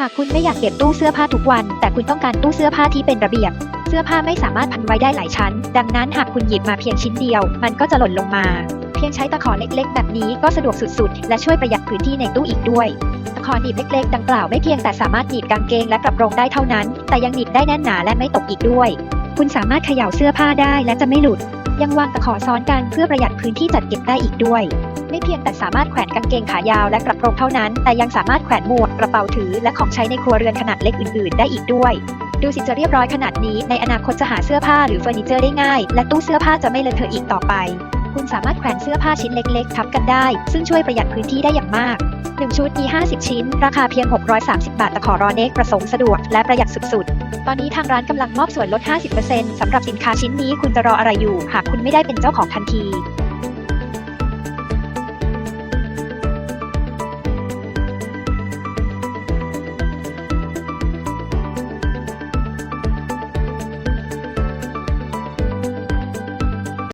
หากคุณไม่อยากเก็บตู้เสื้อผ้าทุกวัน แต่คุณต้องการตู้เสื้อผ้าที่เป็นระเบียบ เสื้อผ้าไม่สามารถพันไว้ได้หลายชั้น ดังนั้นหากคุณหยิบมาเพียงชิ้นเดียว มันก็จะหล่นลงมา เพียงใช้ตะขอเล็กๆ แบบนี้ก็สะดวกสุดๆ และช่วยประหยัดพื้นที่ในตู้อีกด้วย ตะขอหนีบเล็กๆ ดังกล่าวไม่เพียงแต่สามารถหนีบกางเกงและกระโปรงได้เท่านั้น แต่ยังหนีบได้แน่นหนาและไม่ตกอีกด้วย คุณสามารถเขย่าเสื้อผ้าได้และจะไม่หลุด ยังวางตะขอซ้อนกันเพื่อประหยัดพื้นที่จัดเก็บได้อีกด้วย ไม่เพียงแต่สามารถแขวนกางเกงขายาวและกระโปรงเท่านั้น แต่ยังสามารถแขวนหมวกกระเป๋าถือ และของใช้ในครัวเรือนขนาดเล็กอื่นๆ ได้อีกด้วย ดูสิจะเรียบร้อยขนาดนี้ในอนาคตจะหาเสื้อผ้าหรือเฟอร์นิเจอร์ได้ง่าย และตู้เสื้อผ้าจะไม่เลอะเทอะอีกต่อไป คุณสามารถแขวนเสื้อผ้าชิ้นเล็ก ๆ ทับกันได้ ซึ่งช่วยประหยัดพื้นที่ได้อย่างมาก1ชุดมี 50 ชิ้น ราคาเพียง 630 บาทตะขอรอเน็กประสงค์สะดวกและประหยัดสุดๆ ตอนนี้ทางร้านกำลังมอบส่วนลด 50%สำหรับสินค้าชิ้นนี้คุณจะรออะไรอยู่ หากคุณไม่ได้เป็นเจ้าของทันที